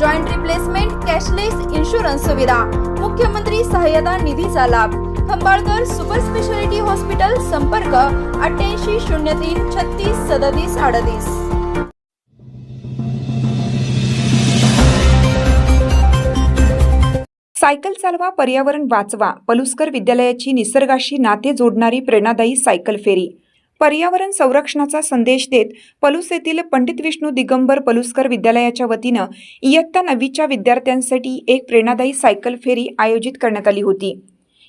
joint replacement cashless insurance सुविधा. मुख्यमंत्री सहाय्यता निधीचा लाभ. खंबाळकर सुपर स्पेशालिटी हॉस्पिटल संपर्क अठ्ठ्याऐंशी शून्य तीन छत्तीस सदतीस अडतीस. सायकल चालवा पर्यावरण वाचवा. पलुस्कर विद्यालयाची निसर्गाशी नाते जोडणारी प्रेरणादायी सायकल फेरी. पर्यावरण संरक्षणाचा संदेश देत पलूस येथील पंडित विष्णू दिगंबर पलुस्कर विद्यालयाच्या वतीनं इयत्ता नववीच्या विद्यार्थ्यांसाठी एक प्रेरणादायी सायकल फेरी आयोजित करण्यात आली होती.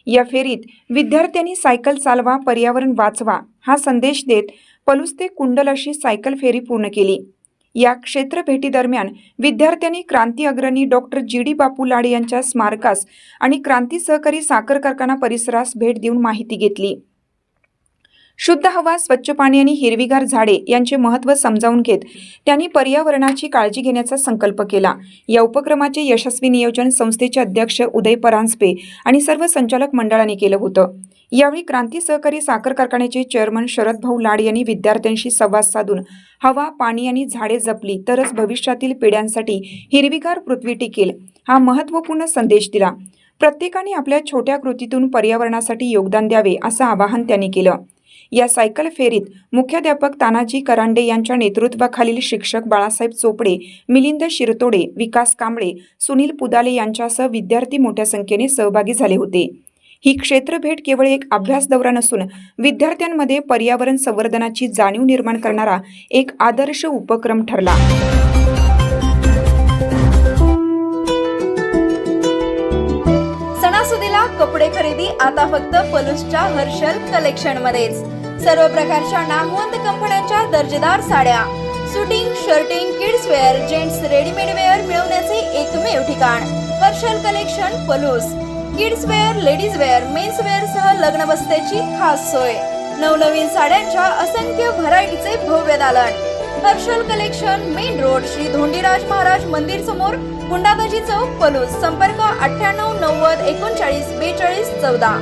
या फेरीत विद्यार्थ्यांनी सायकल चालवा पर्यावरण वाचवा हा संदेश देत पलूस ते कुंडल अशी सायकल फेरी पूर्ण केली. या क्षेत्र भेटीदरम्यान विद्यार्थ्यांनी क्रांती अग्रणी डॉक्टर जी. डी. बापू लाड यांच्या स्मारकास आणि क्रांती सहकारी साखर कारखाना परिसरास भेट देऊन माहिती घेतली. शुद्ध हवा स्वच्छ पाणी आणि हिरवीगार झाडे यांचे महत्त्व समजावून घेत त्यांनी पर्यावरणाची काळजी घेण्याचा संकल्प केला. या उपक्रमाचे यशस्वी नियोजन संस्थेचे अध्यक्ष उदय परांजपे आणि सर्व संचालक मंडळाने केलं होतं. यावेळी क्रांती सहकारी साखर कारखान्याचे चेअरमन शरद भाऊ लाड यांनी विद्यार्थ्यांशी संवाद साधून हवा पाणी आणि झाडे जपली तरच भविष्यातील पिढ्यांसाठी हिरवीगार पृथ्वी टिकेल हा महत्त्वपूर्ण संदेश दिला. प्रत्येकाने आपल्या छोट्या कृतीतून पर्यावरणासाठी योगदान द्यावे असं आवाहन त्यांनी केलं. या सायकल फेरीत मुख्याध्यापक तानाजी करांडे यांच्या नेतृत्वाखालील शिक्षक बाळासाहेब चोपडे मिलिंद शिरतोडे विकास कांबळे सुनील पुदाले यांच्यासह विद्यार्थी मोठ्या संख्येने सहभागी झाले होते. ही क्षेत्रभेट केवळ एक अभ्यास दौरा नसून विद्यार्थ्यांमध्ये पर्यावरण संवर्धनाची जाणीव निर्माण करणारा एक आदर्श उपक्रम ठरला. सणासुदीला कपडे खरेदी आता फक्त पलूसच्या हर्षल कलेक्शन मध्येच. सर्व प्रकारच्या नामवंत कंपन्यांच्या दर्जेदार साड्या. Suiting shirting kids wear gents readymade wear मिळवण्याचे एकमेव ठिकाण. पर्शल collection Palus kids wear ladies wear men's wear सह लग्न बसत्याची खास सोय. नवनवीन साड्यांच्या असंख्य व्हरायटीचे भव्य दालन. Harshal collection main road Shri Dhondiraj Maharaj मंदिर समोर गुंडाबाजी चौक पलूस संपर्क अठ्ठ्याण्णव नव्वद एकोणचाळीस बेचाळीस चौदा.